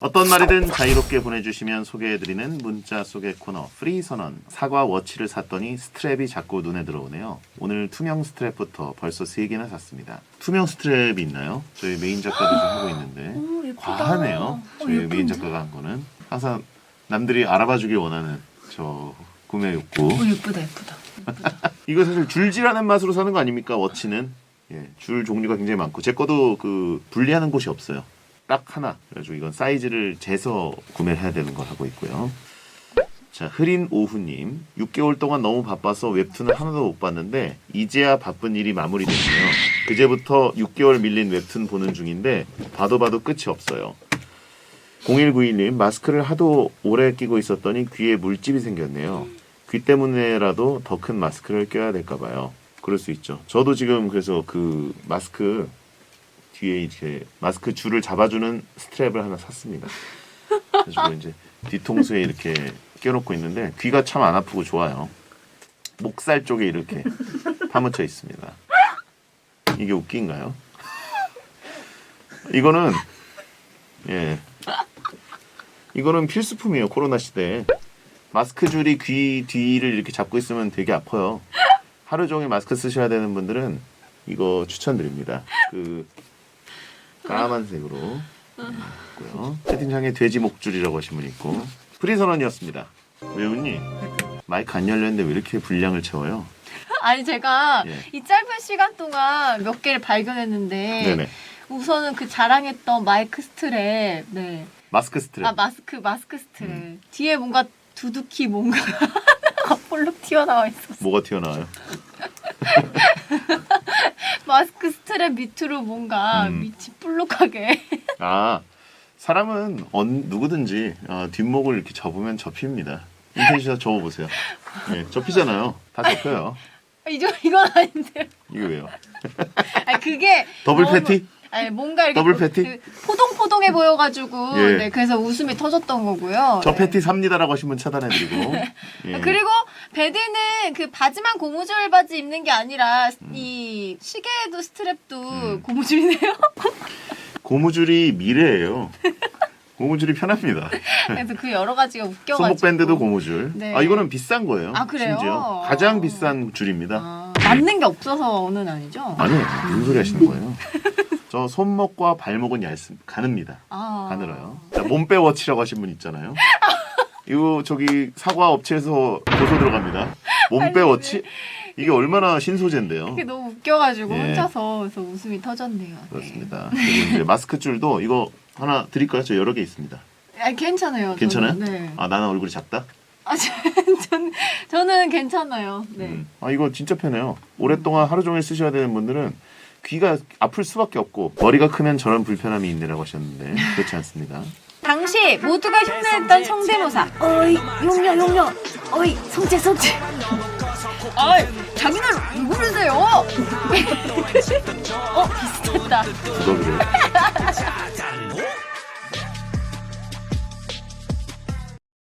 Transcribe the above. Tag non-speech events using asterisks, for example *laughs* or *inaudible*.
어떤 말이든 자유롭게 보내주시면 소개해드리는 문자 속의 코너 프리 선언 사과 워치를 샀더니 스트랩이 자꾸 눈에 들어오네요 오늘 투명 스트랩부터 벌써 3개나 샀습니다 투명 스트랩이 있나요? 저희 메인 작가도 좀 하고 있는데 오, 예쁘다. 과하네요 어, 저희 메인 예쁜데? 작가가 한 거는 항상 남들이 알아봐 주길 원하는 저 구매 욕구 오, 예쁘다, 예쁘다. *laughs* 이거 사실 줄지라는 맛으로 사는 거 아닙니까? 워치는 예, 줄 종류가 굉장히 많고 제 거도 그 분리하는 곳이 없어요. 딱 하나. 그래가지고 이건 사이즈를 재서 구매를 해야 되는 걸 하고 있고요. 자 흐린 오후님 6개월 동안 너무 바빠서 웹툰을 하나도 못 봤는데 이제야 바쁜 일이 마무리됐네요. 그제부터 6개월 밀린 웹툰 보는 중인데 봐도 봐도 끝이 없어요. 0191님 마스크를 하도 오래 끼고 있었더니 귀에 물집이 생겼네요. 귀 때문에라도 더 큰 마스크를 껴야 될까 봐요. 그럴 수 있죠. 저도 지금 그래서 그 마스크 뒤에 이렇게 마스크 줄을 잡아주는 스트랩을 하나 샀습니다. 그래서 이제 뒤통수에 이렇게 껴놓고 있는데 귀가 참 안 아프고 좋아요. 목살 쪽에 이렇게 파묻혀 있습니다. 이게 웃긴가요? 이거는 예 이거는 필수품이에요 코로나 시대에 마스크 줄이 귀 뒤를 이렇게 잡고 있으면 되게 아파요. 하루 종일 마스크 쓰셔야 되는 분들은 이거 추천드립니다. 그 까만색으로 네, 있고요. 채팅창에 돼지 목줄이라고 하신 분 있고 프리 선언이었습니다. 왜 웃니? 마이크 안 열렸는데 왜 이렇게 분량을 채워요? 아니, 제가 예. 이 짧은 시간 동안 몇 개를 발견했는데, 네네. 우선은 그 자랑했던 마이크 스트랩, 네. 마스크 스트랩. 아, 마스크, 마스크 스트랩. 음. 뒤에 뭔가 두둑히 뭔가 *laughs* 볼록 튀어나와 있었어. 뭐가 튀어나와요? *laughs* 밑으로 뭔가 음. 밑이 볼록하게. *laughs* 아 사람은 언, 누구든지 어, 뒷목을 이렇게 접으면 접힙니다. 인터넷에서 접어보세요. 예, 접히잖아요. 다 접혀요. 이거, 이건 아닌데. 이게 왜요? 아니, 그게. 더블 너무- 패티? 아니, 뭔가 이렇게. 더블 패티? 그 포동포동해 보여가지고. 예. 네, 그래서 웃음이 터졌던 거고요. 저 네. 패티 삽니다라고 하시면 차단해드리고. *laughs* 예. 그리고 베드는 그 바지만 고무줄 바지 입는 게 아니라 음. 이 시계도 스트랩도 고무줄이네요. *laughs* 고무줄이 미래예요. 고무줄이 편합니다. 그래서 그 여러 가지가 웃겨가지고. 손목 밴드도 고무줄. 네. 아 이거는 비싼 거예요. 아, 그래요? 심지어 가장 비싼 줄입니다. 아, 맞는 게 없어서는 아니죠? 아니에요. 무슨 소리 하시는 거예요? 저 손목과 발목은 얇습니다. 가늡니다. 아. 가늘어요. 자, 몸빼 워치라고 하신 분 있잖아요. *laughs* 이거 저기 사과 업체에서 고소 들어갑니다. 몸빼 아니, 워치? 이게 얼마나 신소재인데요. 그게 너무 웃겨가지고 예. 혼자서 그래서 웃음이 터졌네요. 네. 그렇습니다. 그리고 이제 마스크 줄도 이거 하나 드릴까요? 저 여러 개 있습니다. 아, 괜찮아요. 괜찮아요? 저는. 네. 아 나는 얼굴이 작다? 아, *laughs* 저는, 저는 괜찮아요. 네. 음. 아 이거 진짜 편해요. 오랫동안 하루 종일 쓰셔야 되는 분들은 귀가 아플 수밖에 없고 머리가 크면 저런 불편함이 있네라고 하셨는데 그렇지 않습니다. 당시 모두가 흉내냈던 성대모사. 어이, 용녀, 용녀. 어이, 성재, 성재. 아이, 자기는 누구세요? *laughs* 어, 비슷했다. 그래. *laughs*